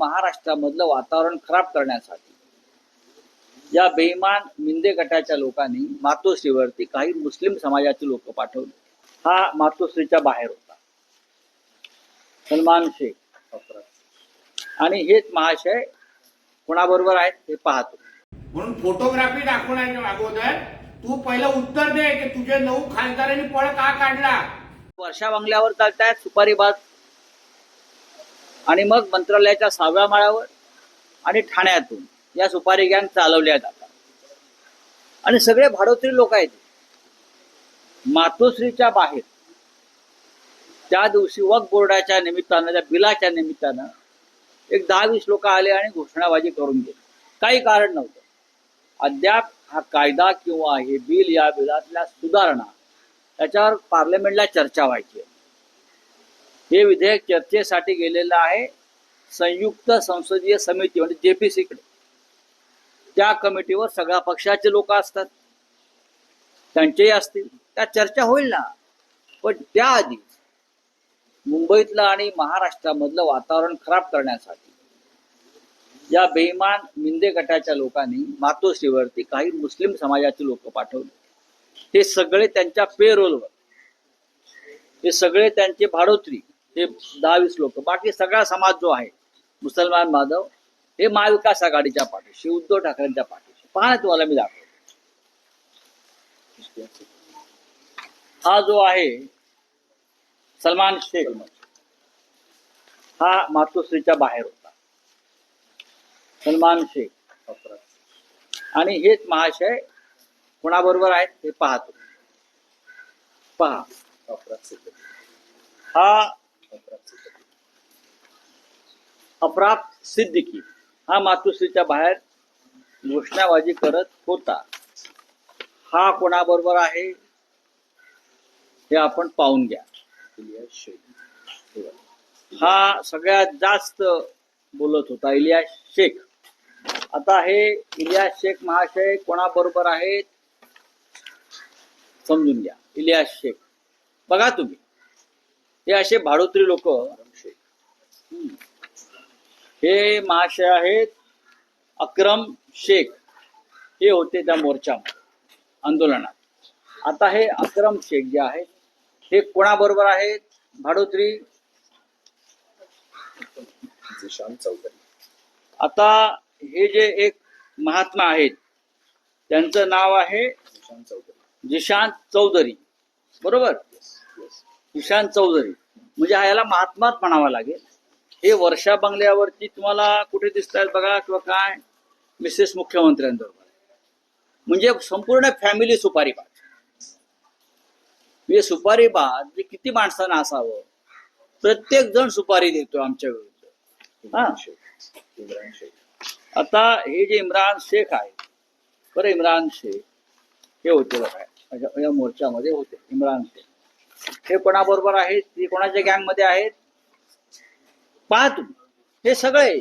महाराष्ट्रामधलं वातावरण खराब करण्यासाठी. या बेईमान मिंदे गटाच्या लोकांनी मातोश्रीवरती काही मुस्लिम समाजाचे लोक पाठवले. हा मातोश्रीच्या बाहेर होता. सलमान शेख. आणि हेच महाशय कोणाबरोबर आहेत हे पाहतो. म्हणून फोटोग्राफी दाखवण्याच्या अगोदर तू पहिलं उत्तर दे की तुझे नऊ खासदारांनी पळ का काढला? वर्षा बंगल्यावर चालतायत सुपारी बाग आणि मग मंत्रालयाच्या सहाव्या माळ्यावर आणि ठाण्यातून या सुपारी गँग चालवल्या जातात आणि सगळे भाडोत्री लोक आहेत. मातोश्रीच्या बाहेर त्या दिवशी वक बोर्डाच्या निमित्तानं त्या बिलाच्या निमित्तानं एक दहा वीस लोक आले आणि घोषणाबाजी करून गेले. काही कारण नव्हतं. अद्याप हा कायदा किंवा हे बिल या बिलातल्या सुधारणा त्याच्यावर पार्लमेंटला चर्चा व्हायची आहे. हे विधेयक चर्चेसाठी गेलेलं आहे. संयुक्त संसदीय समिती म्हणजे जे पी सीकडे त्या कमिटीवर सगळ्या पक्षाचे लोक असतात. त्यांचेही असतील. त्या चर्चा होईल ना. पण त्याआधी मुंबईतलं आणि महाराष्ट्रामधलं वातावरण खराब करण्यासाठी या बेईमान मिंदे गटाच्या लोकांनी मातोश्रीवरती काही मुस्लिम समाजाचे लोक पाठवले. हे सगळे त्यांच्या पेरोलवर हे सगळे त्यांचे भाडोत्री. हे दहावीस लोक. बाकी सगळा समाज जो आहे मुसलमान माधव हे महाविकास आघाडीच्या पाठीशी उद्धव ठाकरेंच्या पाठीशी. पहा तुम्हाला मी दाखवतो. हा जो आहे सलमान शेख हा मातोश्रीच्या बाहेर होता. सलमान शेख. आणि हेच महाशय कोणाबरोबर आहेत हे पाहतो. पहा. हा अफरात सिद्दीकी हा मातुश्रीच्या बाहेर घोषणाबाजी करत होता. हा कोणाबरोबर आहे? हे आपण पाहून घ्या. हा सगळ्यात जास्त बोलत होता इलियास शेख. आता हे इलिया शेख महाशय कोणाबरोबर आहेत? समजून घ्या. इलिया शेख. बघा तुम्ही. हे असे भाडोत्री लोक. हे महाशय आहेत अक्रम शेख. हे होते त्या मोर्चामध्ये आंदोलनात. आता हे अक्रम शेख जे आहेत हे कोणाबरोबर आहेत? भाडोत्री? आता हे जे एक महात्मा आहेत त्यांचं नाव आहे जिशांत चौधरी. बरोबर? जिशांत चौधरी. म्हणजे हा याला महात्माच म्हणावा लागेल. हे वर्षा बंगल्यावरती तुम्हाला कुठे दिसत आहेत बघा किंवा काय? मिसेस मुख्यमंत्र्यांबरोबर. म्हणजे संपूर्ण फॅमिली सुपारी बाद म्हणजे सुपारी बाद जे किती माणसांना असावं. प्रत्येक जण सुपारी देतो आमच्या विरुद्ध. हा. आता हे जे इम्रान शेख आहे बरं इम्रान शेख हे होते बघा. या मोर्चामध्ये होते इम्रान शेख. हे कोणाबरोबर आहेत? ते कोणाच्या गँगमध्ये आहेत? पहा तुम्ही. हे सगळे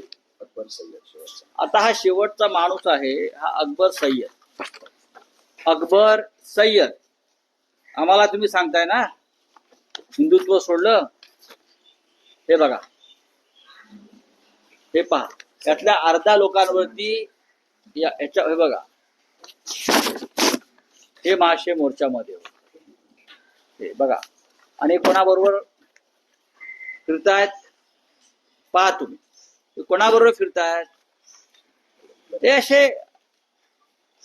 आता हा शेवटचा माणूस आहे हा अकबर सय्यद. अकबर सय्यद. आम्हाला तुम्ही सांगताय ना? हिंदुत्व सोडलं? हे बघा. हे पहा. यातल्या अर्ध्या लोकांवरती या- याच्या हे बघा. हे महाशय मोर्चामध्ये. हे बघा. आणि कोणाबरोबर फिरतायत? पहा तुम्ही. कोणाबरोबर फिरतायत? ते असे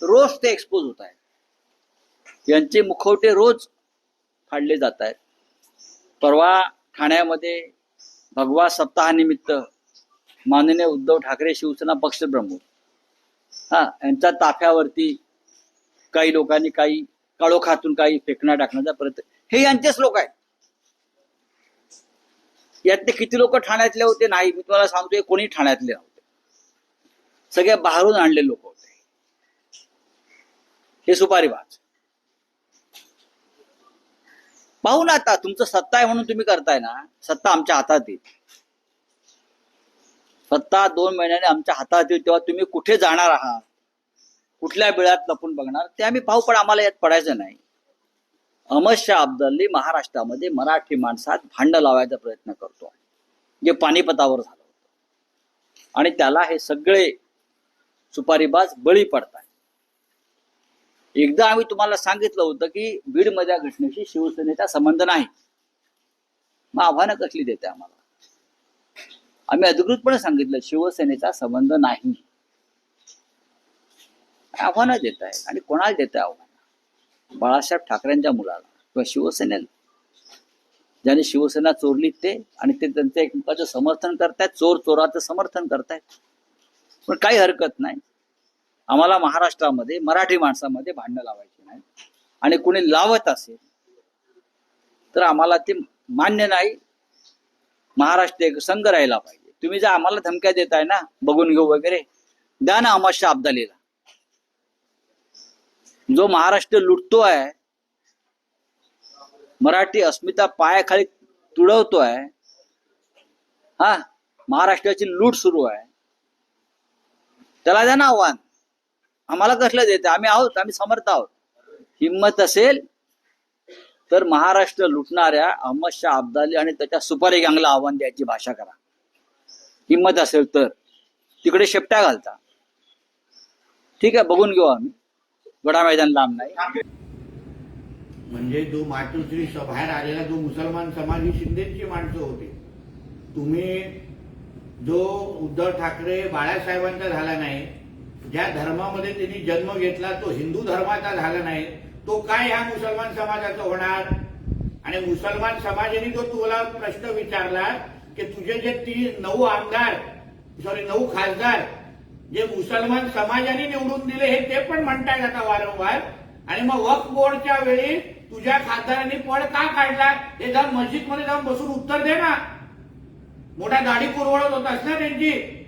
रोज ते एक्सपोज होत आहेत. यांचे मुखवटे रोज फाडले जात आहेत. परवा ठाण्यामध्ये भगवा सप्ताहानिमित्त माननीय उद्धव ठाकरे शिवसेना पक्षप्रमुख हा यांच्या ताफ्यावरती काही लोकांनी काही काळोखातून काही फेकणा टाकण्याचा प्रयत्न हे यांचेच लोक आहेत. यातले किती लोक ठाण्यातले होते? नाही मी तुम्हाला सांगतोय कोणी ठाण्यातले नव्हते. सगळे बाहेरून आणले लोक होते. हे सुपारी बाज पाहू ना आता तुमचं सत्ता आहे म्हणून तुम्ही करताय ना. सत्ता आमच्या हातात येईल सत्ता दोन महिन्याने आमच्या हातात येईल तेव्हा तुम्ही कुठे जाणार आहात? कुठल्या बिळात लपून बघणार? ते आम्ही पाहू पण आम्हाला यात पडायचं नाही. अहमद शाह अब्दल्ली महाराष्ट्रामध्ये मराठी माणसात भांड लावायचा प्रयत्न करतो. जे पानिपतावर झालं होतं. आणि त्याला हे सगळे सुपारीबाज बळी पडतात एकदा आम्ही तुम्हाला सांगितलं होतं की बीडमध्ये घटनेशी शिवसेनेचा संबंध नाही. मग आव्हानं कसली देते आम्हाला? आम्ही अधिकृतपणे सांगितलं शिवसेनेचा संबंध नाही. आव्हानं देत आहे आणि कोणाला देत आहे आव्हान? बाळासाहेब ठाकरेंच्या मुलाला किंवा शिवसेनेला. ज्याने शिवसेना चोरली ते आणि ते त्यांचं एकमेकाचं समर्थन करतायत चोर चोराचं समर्थन करतायत. पण काही हरकत नाही. आम्हाला महाराष्ट्रामध्ये मराठी माणसामध्ये भांडणं लावायची नाही. आणि कुणी लावत असेल तर आम्हाला ते मान्य नाही. महाराष्ट्र एक संघ राहिला पाहिजे. तुम्ही जर आम्हाला धमक्या देताय ना बघून घेऊ वगैरे द्या ना आम्हाला अब्दालीला जो महाराष्ट्र लुटतो आहे मराठी अस्मिता पायाखाली तुडवतोय हा महाराष्ट्राची लूट सुरू आहे. त्याला द्या ना आव्हान. आम्हाला कसलं देते आम्ही आहोत आम्ही समर्थ आहोत. हिंमत असेल तर महाराष्ट्र लुटणाऱ्या अहमद शाह अब्दाली आणि त्याच्या सुपारी गँगला आव्हान द्यायची भाषा करा. हिंमत असेल तर. तिकडे शेपट्या घालता. ठीक आहे बघून घेऊ आम्ही. गोडा मैदान लांब नाही. म्हणजे जो मातोश्री बाहेर आलेला जो मुसलमान समाज ही शिंदेची माणसं होती तुम्ही जो उद्धव ठाकरे बाळासाहेबांचा झाला नाही ज्या धर्मामध्ये त्यांनी जन्म घेतला तो हिंदू धर्माचा झाला नाही तो काय ह्या मुसलमान समाजाचा होणार? आणि मुसलमान समाजाने जो तुला प्रश्न विचारला की तुझे जे ती नऊ आमदार सॉरी नऊ खासदार जे मुसलमान समाजाने निवडून दिले हे ते पण म्हणतायत आता वारंवार. आणि मग वक्फ बोर्डच्या वेळी तुझ्या खासदारांनी पळ का काढला? हे जाऊन मस्जिदमध्ये जाऊन बसून उत्तर दे ना. मोठा दाढी पुरवळत होतास ना त्यांची?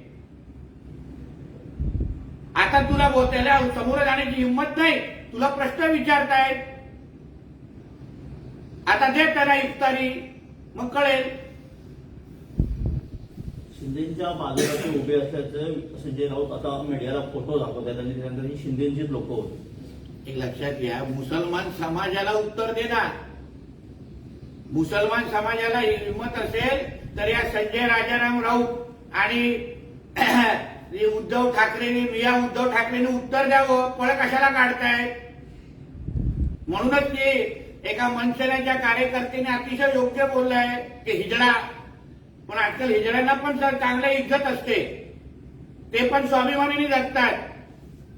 आता तुला बो- समोर जाण्याची हिंमत नाही. तुला प्रश्न विचारतायत. आता दे त्यांना इफ्तारी. मग कळेल. शिंदेच्या बाजारात उभे असल्याचं संजय राऊत आता मीडियाला फोटो दाखवतात आणि त्यानंतर ही शिंदेचीच लोक होती. एक लक्षात घ्या मुसलमान समाजाला उत्तर देणार. मुसलमान समाजाला हिंमत असेल तर या संजय राजाराम राऊत आणि उद्धव ठाकरेंनी मिया उद्धव ठाकरेंनी उत्तर द्यावं. पळ कशाला काढताय? म्हणूनच ते एका मनसेनाच्या कार्यकर्त्याने अतिशय योग्य बोललाय की हिजडा पण आजकाल हिजड्यांना पण सर चांगलं इज्जत असते. ते पण स्वाभिमानीने जगतात.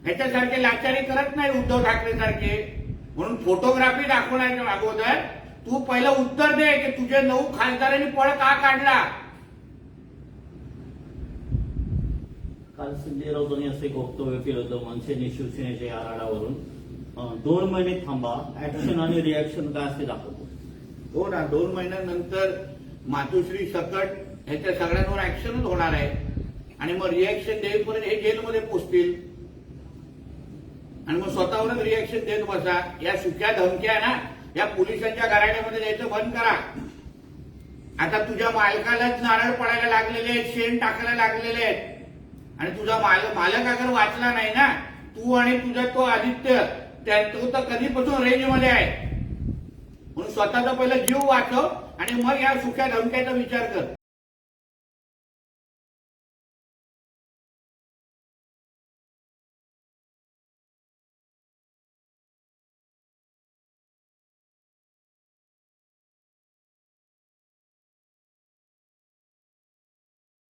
ह्याच्यासारखे लाचारी करत नाही उद्धव ठाकरे सारखे म्हणून फोटोग्राफी दाखवण्याच्या अगोदर तू पहिलं उत्तर दे की तुझे नऊ खासदारांनी पळ का काढला? काल संजय राऊतांनी असे एक वक्तव्य केलं होतं मनसेने शिवसेनेच्या या आराडावरून. दोन महिने थांबा ऍक्शन आणि रिॲक्शन काय असते दाखवतो. हो ना दोन महिन्यानंतर मातोश्री सकट ह्याच्या सगळ्यांवर ऍक्शनच होणार आहे. आणि मग रिॲक्शन देईपर्यंत हे जेलमध्ये पोचतील. आणि मग स्वतःवरच रिॲक्शन देत बसा. या सुक्या धमक्या ना या पोलिसांच्या घराण्यामध्ये द्यायचं बंद करा. आता तुझ्या मालकालाच नारळ पडायला लागलेले आहेत शेण टाकायला लागलेले आहेत. आणि तुझा माल मालक अगर वाचला नाही ना तू आणि तुझा तो आदित्य त्या तो तर कधीपासून रेंजमध्ये आहे. म्हणून स्वतःचा पहिला जीव वाचव. आणि मग या सुख्या धमक्याचा विचार कर.